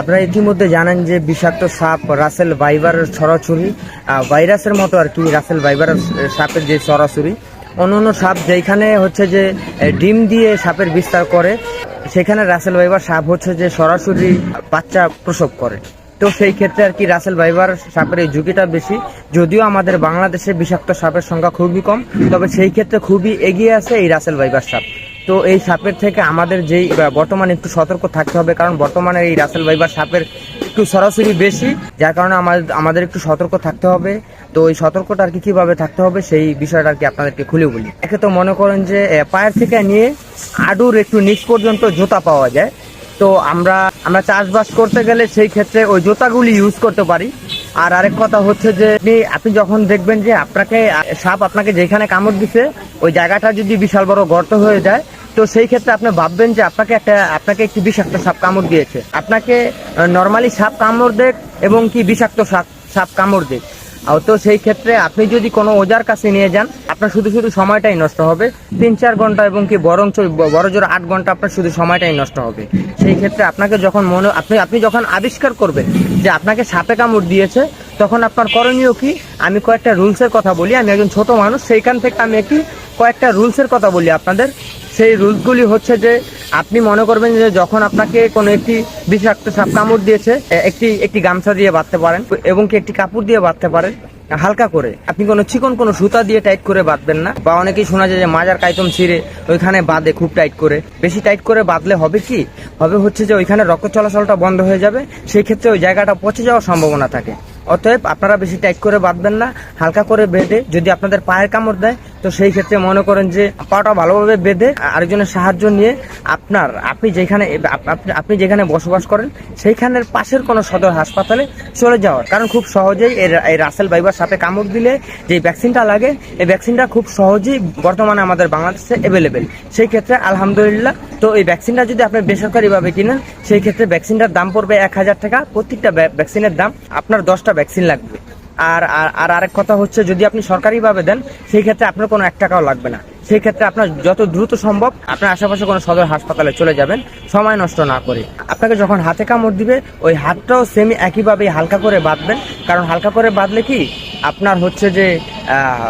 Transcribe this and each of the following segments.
আপনারা ইতিমধ্যে জানেন যে বিষাক্ত সাপ রাসেল ভাইবার ছড়াছড়ি ভাইরাসের মতো আর কি রাসেল ভাইবার সাপের যে ছড়াছড়ি। অন্য অন্য সাপ যেখানে হচ্ছে যে ডিম দিয়ে সাপের বিস্তার করে, সেখানে রাসেল ভাইবার সাপ হচ্ছে যে সরাসরি বাচ্চা প্রসব করে। তো সেই ক্ষেত্রে আর কি রাসেল ভাইবার সাপের এই ঝুঁকিটা বেশি। যদিও আমাদের বাংলাদেশে বিষাক্ত সাপের সংখ্যা খুবই কম, তবে সেই ক্ষেত্রে খুবই এগিয়ে আছে এই রাসেল ভাইবার সাপ। তো এই সাপের থেকে আমাদের যেই বর্তমানে একটু সতর্ক থাকতে হবে, কারণ বর্তমানে এই রাসেল ভাইবার সাপের একটু সরাসরি বেশি, যার কারণে আমাদের আমাদের একটু সতর্ক থাকতে হবে। তো এই সতর্কটা আর কি কীভাবে থাকতে হবে সেই বিষয়টা আর কি আপনাদেরকে খুলে বলি। একে তো মনে করেন যে পায়ের থেকে নিয়ে আডুর একটু নিচ পর্যন্ত জুতা পাওয়া যায়। তো আমরা আমরা চাষবাস করতে গেলে সেই ক্ষেত্রে ওই জুতাগুলি ইউজ করতে পারি। আর আরেক কথা হচ্ছে যে, আপনি আপনি যখন দেখবেন যে আপনাকে সাপ আপনাকে যেখানে কামড় দিছে, ওই জায়গাটা যদি বিশাল বড় গর্ত হয়ে যায় তো সেই ক্ষেত্রে আপনি ভাববেন যে আপনাকে একটা, আপনাকে একটি বিষাক্ত সাপ কামড় দিয়েছে। আপনাকে নর্মালি সাপ কামড় দেখ এবং কি বিষাক্ত সাপ সাপ কামড় দেখ তো সেই ক্ষেত্রে আপনি যদি কোনো ওজার কাছে নিয়ে যান, আপনার শুধু শুধু সময়টাই নষ্ট হবে। তিন, চার ঘণ্টা এবং কি বরং বড় জোর আট ঘণ্টা আপনার শুধু সময়টাই নষ্ট হবে। সেই ক্ষেত্রে আপনাকে যখন মনে, আপনি আপনি যখন আবিষ্কার করবেন যে আপনাকে সাপে কামড় দিয়েছে তখন আপনার করণীয় কি? আমি কয়েকটা রুলসের কথা বলি, আমি একজন ছোট মানুষ, সেইখান থেকে আমি একটি কয়েকটা রুলসের কথা বলি আপনাদের। সেই রুলসগুলি হচ্ছে যে, আপনি মনে করবেন যে যখন আপনাকে কোনো একটি বিষাক্ত সাপ কামড় দিয়েছে একটি একটি গামছা দিয়ে বাঁধতে পারেন এবং কি একটি কাপড় দিয়ে বাঁধতে পারেন, হালকা করে। আপনি কোনো চিকন কোনো সুতা দিয়ে টাইট করে বাঁধবেন না। বা অনেকেই শোনা যায় যে মাজার কাইতম ছিঁড়ে ওইখানে বাঁধে খুব টাইট করে। বেশি টাইট করে বাঁধলে হবে কি? হবে হচ্ছে যে ওইখানে রক্ত চলাচলটা বন্ধ হয়ে যাবে, সেই ক্ষেত্রে ওই জায়গাটা পচে যাওয়ার সম্ভাবনা থাকে। অতএব আপনারা বেশি টাইট করে বাঁধবেন না, হালকা করে বেঁধে যদি আপনাদের পায়ের কামড় দেয়, তো সেই ক্ষেত্রে মনে করেন যে পাটা ভালোভাবে বেঁধে আরেকজনের সাহায্য নিয়ে আপনার, আপনি যেখানে আপনি- যেখানে বসবাস করেন, সেইখানের পাশের কোনো সদর হাসপাতালে চলে যাওয়ার। কারণ খুব সহজেই এই রাসেল বাইবার সাপে কামড় দিলে যে ভ্যাকসিনটা লাগে, এই ভ্যাকসিনটা খুব সহজেই বর্তমানে আমাদের বাংলাদেশে অ্যাভেলেবেল সেই ক্ষেত্রে আলহামদুলিল্লাহ তো এই ভ্যাকসিনটা যদি আপনি বেসরকারিভাবে কিনেন, সেই ক্ষেত্রে ভ্যাকসিনটার দাম পড়বে এক হাজার টাকা। প্রত্যেকটা ভ্যাকসিনের দাম আপনার দশটা ভ্যাকসিন লাগবে। আর আর আর আরেক কথা হচ্ছে, যদি আপনি সরকারিভাবে দেন, সেই ক্ষেত্রে আপনার কোনো এক টাকাও লাগবে না। সেই ক্ষেত্রে আপনার যত দ্রুত সম্ভব আপনার আশেপাশে কোনো সদর হাসপাতালে চলে যাবেন, সময় নষ্ট না করে। আপনাকে যখন হাতে কামড় দিবে, ওই হাতটাও সেমি একইভাবেই হালকা করে বাঁধবেন। কারণ হালকা করে বাঁধলে কি? আপনার হচ্ছে যে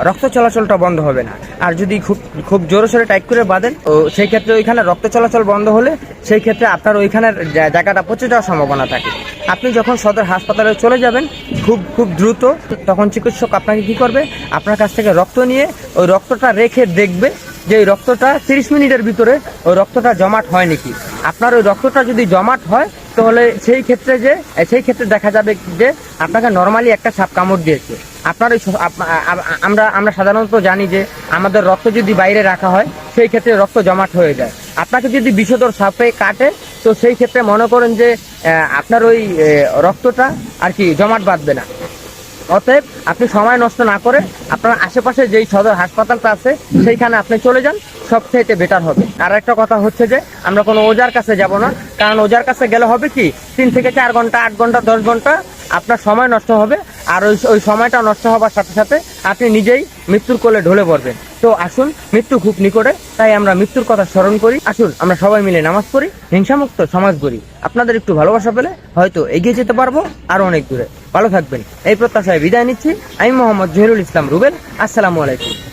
রক্ত চলাচলটা বন্ধ হবে না। আর যদি খুব খুব জোরে সোরে টাইট করে বাঁধেন ও সেই ক্ষেত্রে ওইখানে রক্ত চলাচল বন্ধ হলে সেই ক্ষেত্রে আপনার ওইখানের জায়গাটা পচে যাওয়ার সম্ভাবনা থাকে। আপনি যখন সদর হাসপাতালে চলে যাবেন, খুব খুব দ্রুত, তখন চিকিৎসক আপনাকে কি করবে? আপনার কাছ থেকে রক্ত নিয়ে ওই রক্তটা রেখে দেখবে যে রক্তটা তিরিশ মিনিটের ভিতরে ওই রক্তটা জমাট হয় নাকি? আপনার ওই রক্তটা যদি জমাট হয়, তাহলে সেই ক্ষেত্রে যে, সেই ক্ষেত্রে দেখা যাবে যে আপনাকে নর্মালি একটা সাপ কামড় দিয়েছে। আপনার ওই আমরা আমরা সাধারণত জানি যে আমাদের রক্ত যদি বাইরে রাখা হয়, সেই ক্ষেত্রে রক্ত জমাট হয়ে যায়। আপনাকে যদি বিষধর সাপে কাটে, তো সেই ক্ষেত্রে মনে করেন যে আপনার ওই রক্তটা আর কি জমাট বাঁধবে না। অতএব আপনি সময় নষ্ট না করে আপনার আশেপাশে যেই সদর হাসপাতালটা আছে, সেইখানে আপনি চলে যান সবচেয়ে বেটার হবে। আর একটা কথা হচ্ছে যে, আমরা কোনো ওজার কাছে যাব না। কারণ ওজার কাছে গেলে হবে কি, তিন থেকে চার ঘণ্টা, আট ঘণ্টা, দশ ঘণ্টা আপনার সময় নষ্ট হবে। আর ওই ওই সময়টা নষ্ট হবার সাথে সাথে আপনি নিজেই মৃত্যুর কোলে ঢলে পড়বেন। তো আসুন, মৃত্যু খুব নিকটে, তাই আমরা মৃত্যুর কথা স্মরণ করি। আসুন, আমরা সবাই মিলে নামাজ পড়ি, হিংসামুক্ত সমাজ গড়ি। আপনাদের একটু ভালোবাসা পেলে হয়তো এগিয়ে যেতে পারব আরও অনেক দূরে। ভালো থাকবেন। এই প্রত্যাশায় বিদায় নিচ্ছি। আমি মোহাম্মদ জহিরুল ইসলাম রুবেল। আসসালামু আলাইকুম।